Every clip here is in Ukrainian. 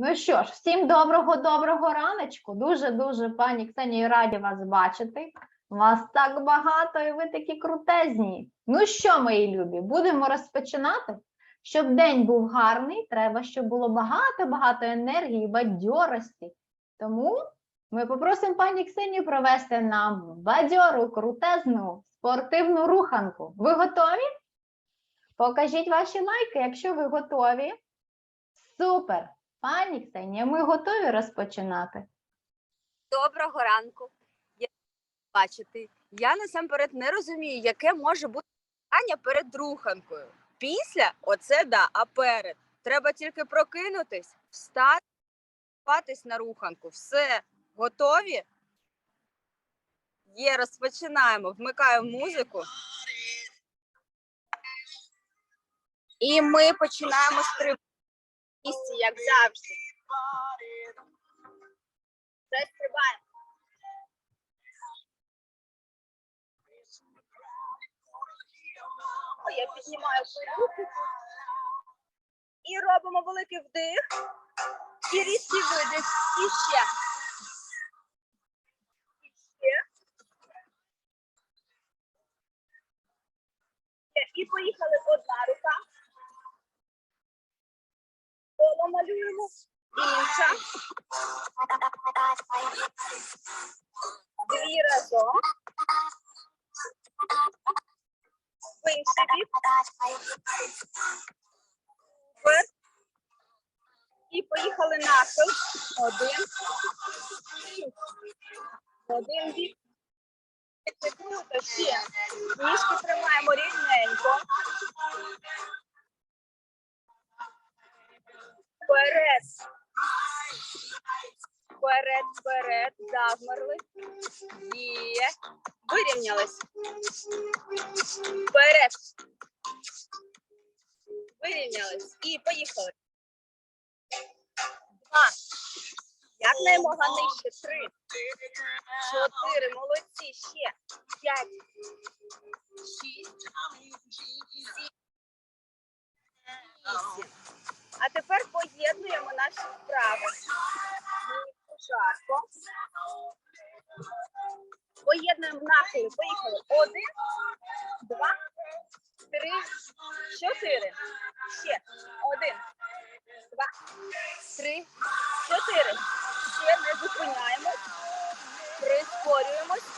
Ну що ж, всім доброго доброго раночку. Дуже дуже пані Ксенії раді вас бачити. Вас так багато, і ви такі крутезні. Ну що, мої любі, будемо розпочинати. Щоб день був гарний, треба, щоб було багато-багато енергії, бадьорості. Тому ми попросимо пані Ксенію провести нам бадьору, крутезну спортивну руханку. Ви готові? Покажіть ваші лайки, якщо ви готові. Супер! Пані Ксенія, ми готові розпочинати. Доброго ранку. Я бачити. Я насамперед не розумію, яке може бути питання перед руханкою. Після оце да, а перед. Треба тільки прокинутись, встати, спатись на руханку. Все, готові? Є, розпочинаємо. Вмикаю музику. І ми починаємо стрибати місці, як завжди. Все стрибаємо. О, Я піднімаю руки і робимо великий вдих. І різкий видих. І ще. І. Ще. І поїхали одна рука. Коло малюємо. Інша. Дві разом. В. Супер. І поїхали нахил. Один. Один бік. Це круто. Ще. Ніжки тримаємо рівненько. Вперед. Вперед, вперед. Завмерли. Є. Вирівнялись. Вперед. Вирівнялись. І поїхали. Два. Як наймога нижче. Три. Чотири. Молодці. Ще. П'ять. Шість. Сім. Вісім. А тепер поєднуємо наші вправи. Жарко. Поєднуємо нахили. Поїхали. Один, два, три, чотири. Ще. Один, два, три, чотири. Ще не зупиняємось. Прискорюємось.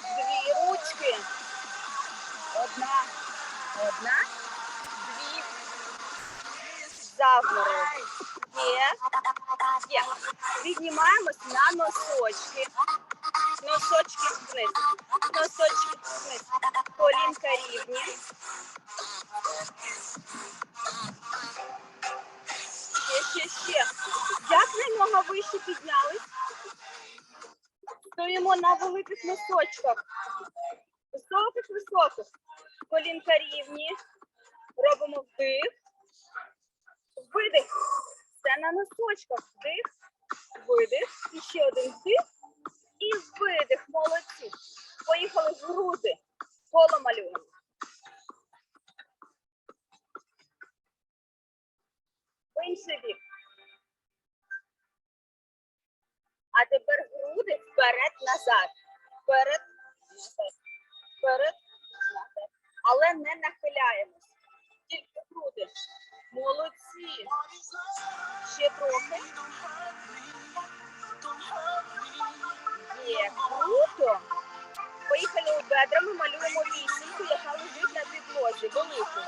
Дві ручки. Одна, одна. Завмерли. Є. Є. Піднімаємось на. Носочки видих. Молодці. Поїхали в груди. Коло малюємо. В інший бік. А тепер груди вперед-назад. Вперед, назад. Вперед, назад. Але не нахиляємось. Тільки груди. Молодці. Ще трохи. Є, круто. Поїхали у бедрами, малюємо вісімку, яка лежить на підлозі. Велику.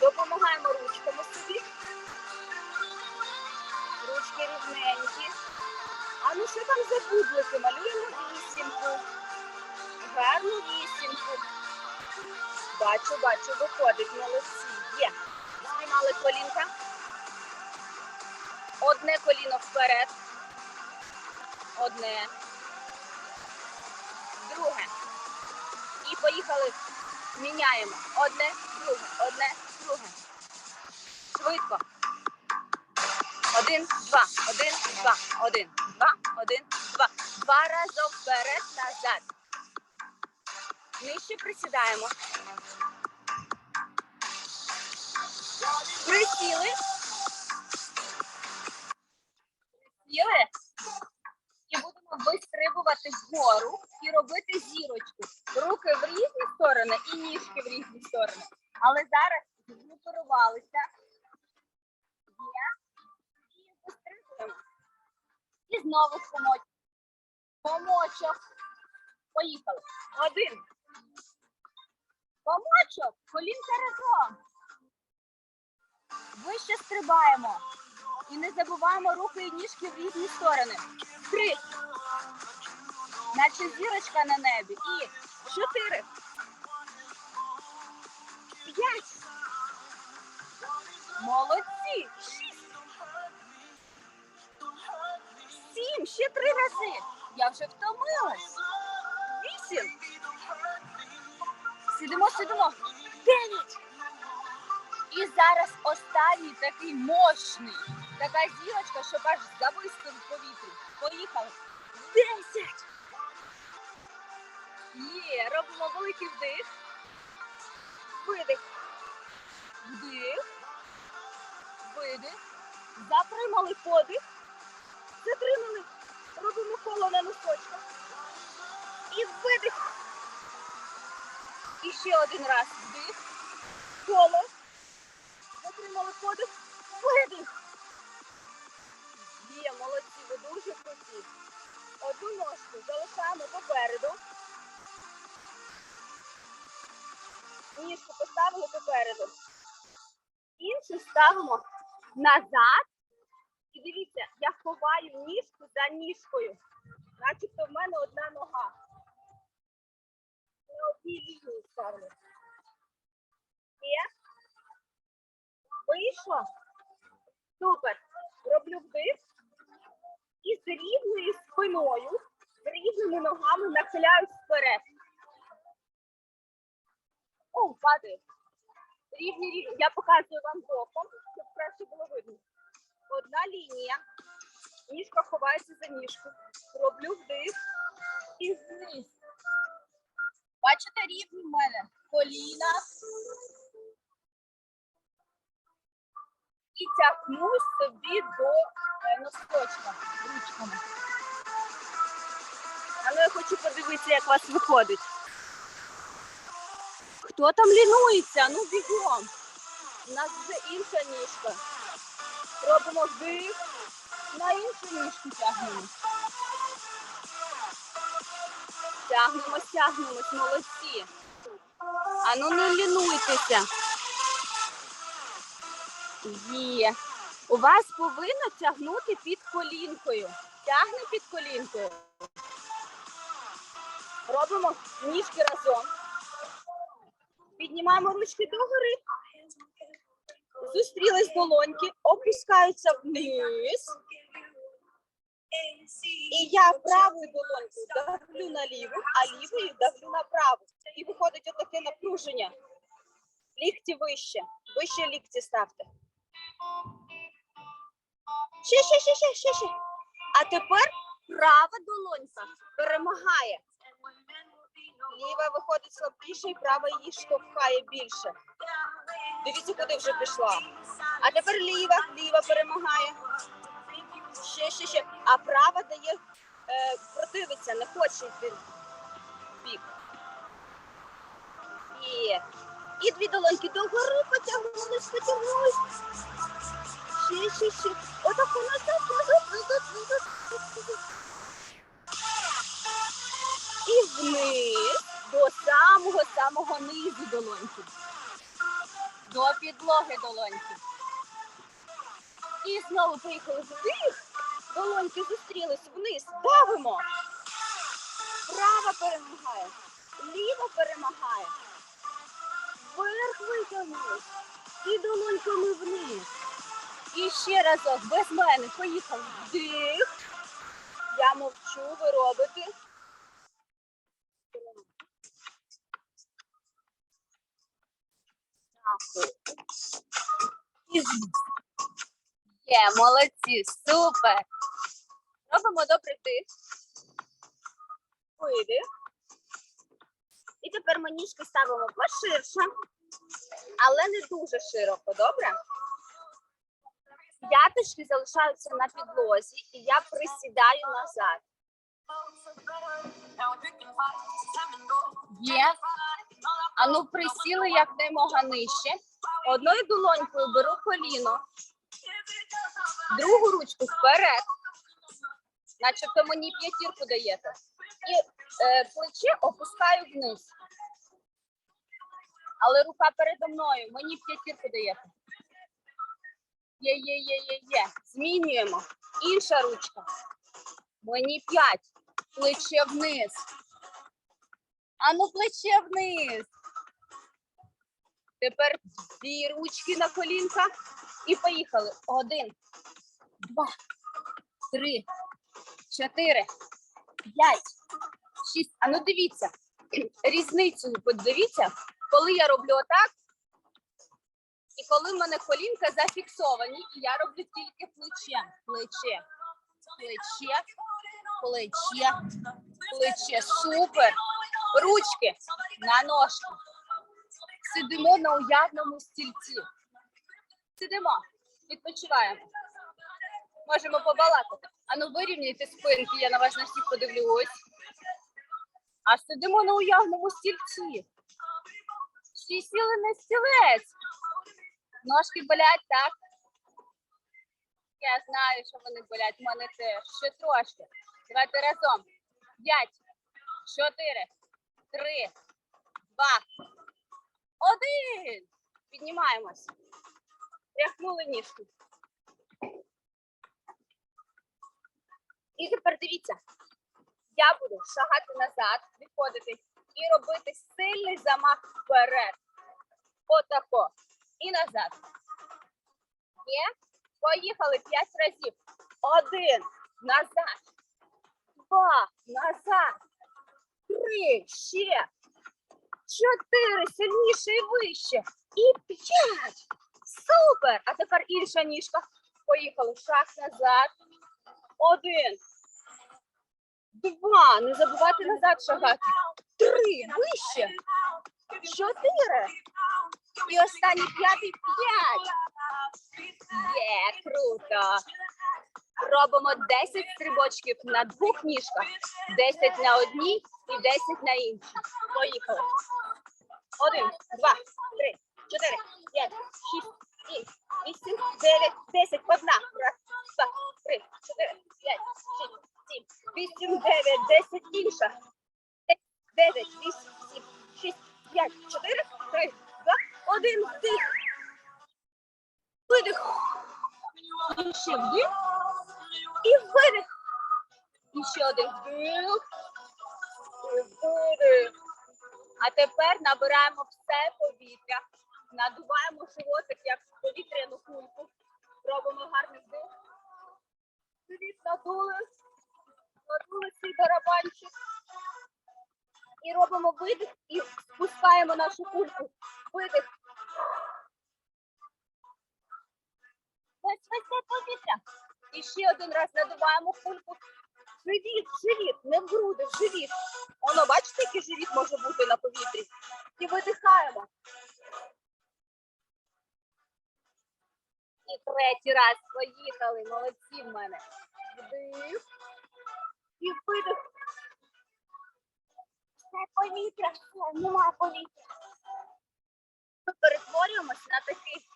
Допомагаємо ручками собі. Ручки рівненькі. А ну що там за бублики? Малюємо вісімку. Гарну вісімку. Бачу, бачу, виходить, молодці. Є. Знімали колінка. Одне коліно вперед одне, друге. І поїхали. Міняємо. Одне, друге, одне, друге. Швидко. Один, два, один, два, один, два, один, два. Два разом вперед, назад. Нижче присідаємо. Присіли. Присіли зірочку. Руки в різні сторони і ніжки в різні сторони. Але зараз згрупувалися. І. І знову комочок. Комочок. Поїхали. Один. Комочок. Колінка разом. Вище стрибаємо. І не забуваємо руки і ніжки в різні сторони. Три. Наче зірочка на небі. І чотири. П'ять. Молодці. Шість. Сім. Ще три рази. Я вже втомилась. Вісім. Сидимо, сидимо. Дев'ять. І зараз останній такий мощний. Така зірочка, щоб аж зависли в повітрі. Поїхали. Десять. Є, робимо великий вдих. Видих. Вдих. Видих. Затримали подих. Затримали. Робимо коло на носочках. І видих. І ще один раз. Вдих. Коло. Затримали подих. Видих. Є, молодці, ви дуже круті. Одну ножку залишаємо попереду. Ніжку поставили попереду. Іншу ставимо назад. І дивіться, я ховаю ніжку за ніжкою. Начебто в мене одна нога. На одній лінії ставлю. Є? Вийшло? Супер. Роблю вдих. І з рівною спиною, з рівними ногами нахиляюсь вперед. О, падаю. Рівні рівні. Я показую вам боком, щоб краще було видно. Одна лінія. Ніжка ховається за ніжку. Роблю вдих і вниз. Бачите рівні в мене? Коліна. І тягнусь собі до е, носочка ручками. Але я хочу подивитися, як у вас виходить. Хто там лінується? Ну бігом. У нас вже інша ніжка. Робимо вдих. На іншу ніжку тягнемо. Тягнемось, тягнемось, молодці. А ну не лінуйтеся. Є. У вас повинно тягнути під колінкою. Тягне під колінкою. Робимо ніжки разом. Піднімаємо ручки догори. Зустрілись долоньки, опускаються вниз. І я правою долонькою давлю на ліву, а лівою давлю на праву. І виходить отаке напруження. Лікті вище. Вище лікті ставте. Ще, ще, ще, ще, ще, ще. А тепер права долонька перемагає. Ліва виходить слабкіше, і права її штовхає більше. Дивіться, куди вже пішла. А тепер ліва, ліва перемагає. Ще, ще, ще. А права дає е, противиться, не хоче йти в бік. Є. І дві долоньки догори потягнулись, потягнулись. Ще, ще, ще. Отак назад. назад. І вниз до самого-самого низу долоньки. До підлоги долоньки. І знову поїхали вдих. Долоньки зустрілись вниз. Давимо. Права перемагає. Ліва перемагає. Вверх витягнулись. І долоньками вниз. І ще разок, без мене. Поїхали. Вдих. Я мовчу, ви робите. І вниз. Є, молодці, супер. Робимо добрий тих. Видих. І тепер ми ніжки ставимо поширше, але не дуже широко, добре? П'яточки залишаються на підлозі, і я присідаю назад. Є. Ану, присіли якнаймога нижче. Одною долонькою беру коліно, другу ручку вперед, начебто мені п'ятірку даєте. І е, плече опускаю вниз. Але рука передо мною, мені п'ятірку даєте. Є, є, є, є, є. Змінюємо. Інша ручка. Мені п'ять. Плече вниз. Ану, плече вниз. Тепер дві ручки на колінка. І поїхали. Один, два, три, чотири, п'ять, шість. А ну дивіться. Різницю подивіться, коли я роблю отак, і коли в мене колінка зафіксовані, і я роблю тільки плече. Плече. Плече. Плече. Плече. Супер. Ручки на ножки. Сидимо на уявному стільці. Сидимо, відпочиваємо. Можемо побалакати. Ану, вирівняйте спинки, я на вас на всіх подивлюсь. А сидимо на уявному стільці. Всі сіли на стілець. Ножки болять, так? Я знаю, що вони болять. У мене теж. Ще трошки. Давайте разом. П'ять, чотири, три, два, один. Піднімаємось. Тряхнули ніжку. І тепер дивіться. Я буду шагати назад, відходити і робити сильний замах вперед. Отако. І назад. Є? Поїхали п'ять разів. Один. Назад. Два. Назад. Три. Ще. Чотири. Сильніше і вище. І п'ять. Супер! А тепер інша ніжка. Поїхали. Шаг назад. Один. Два. Не забувайте назад шагати. Три. Вище. Чотири. І останній п'ятий п'ять. Є, круто. Робимо 10 стрибочків на двох ніжках, 10 на одній і 10 на іншій. Поїхали. Один, два, три, чотири, п'ять, шість, сім, вісім, дев'ять, десять. Одна. Раз, два, три, чотири, п'ять, шість, сім, вісім, дев'ять, десять. Інша. Дев'ять, вісім, сім, шість, п'ять, чотири, три, два, один. Вдих. Видих. Ще вдих. І видих. І ще один вдих. І видих. А тепер набираємо все повітря. Надуваємо животик, як повітряну кульку. Робимо гарний вдих. Живіт надули. Надули свій барабанчик. І робимо видих і спускаємо нашу кульку. Видих. Ось ось це повітря. І ще один раз надуваємо кульку. Живіт, живіт, не в груди, в живіт. Воно, бачите, який живіт може бути на повітрі. І видихаємо. І третій раз поїхали. Молодці в мене. Вдих. І видих. Це повітря, нема повітря. Ми перетворюємося на такий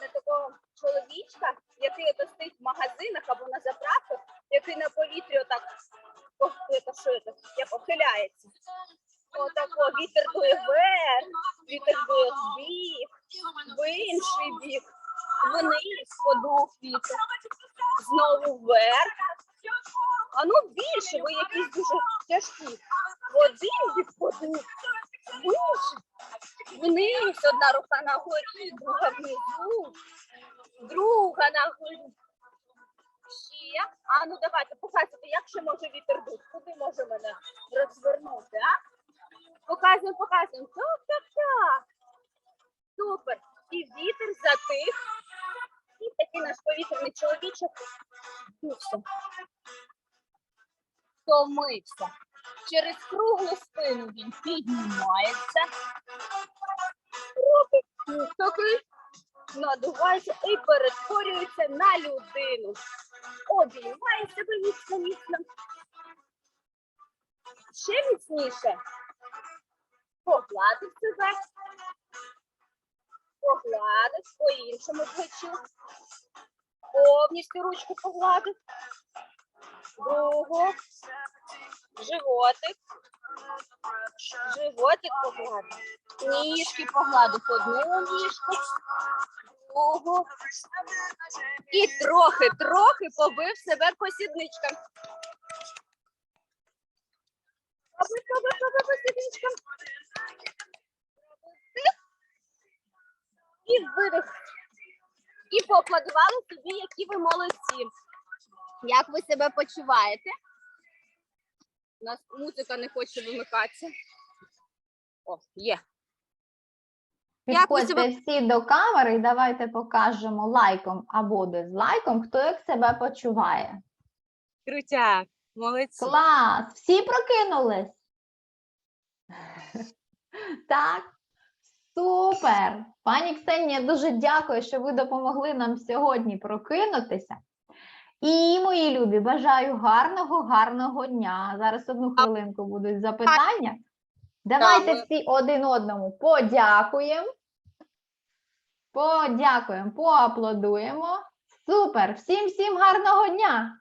на такого чоловічка, який ото стоїть в магазинах або на заправках, який на повітрі отак о, це, що це, я похиляється. Отако вітер дує вверх, вітер дує в бік, в інший бік, вниз подув вітер, знову вверх. А ну більше, ви якісь дуже тяжкі. В один бік подув, в інший. Вниз, одна рука на горі, друга внизу, друга на горі. Ще. А ну давайте показуйте, як ще може вітер дути. Куди може мене розвернути, а? Показуємо, показуємо. Так, так, так. Супер. І вітер затих. І такий наш повітряний чоловічок дувся. Втомився. Через круглу спину він піднімається. Робить такий, надувається і перетворюється на людину. Обіймає себе міцно, міцно. ще міцніше. Погладив себе. Погладив по іншому плечу. Повністю ручку погладив. Другу. Животик. Животик погладив. Ніжки погладив одну ніжку. Другу. І трохи, трохи побив себе по сідничкам. Побив, побив, побив по сідничкам. І видих. І поаплодували собі, які ви молодці. Як ви себе почуваєте? У нас музика не хоче вимикатися. О, є. Як ви Підходьте всі до камери і давайте покажемо лайком або дизлайком, хто як себе почуває. Крутяк, молодці. Клас! Всі прокинулись? Так, супер! Пані Ксенія, дуже дякую, що ви допомогли нам сьогодні прокинутися. І, мої любі, бажаю гарного, гарного дня. Зараз одну хвилинку будуть запитання. Давайте всі один одному подякуємо. Подякуємо, поаплодуємо. Супер! Всім всім гарного дня!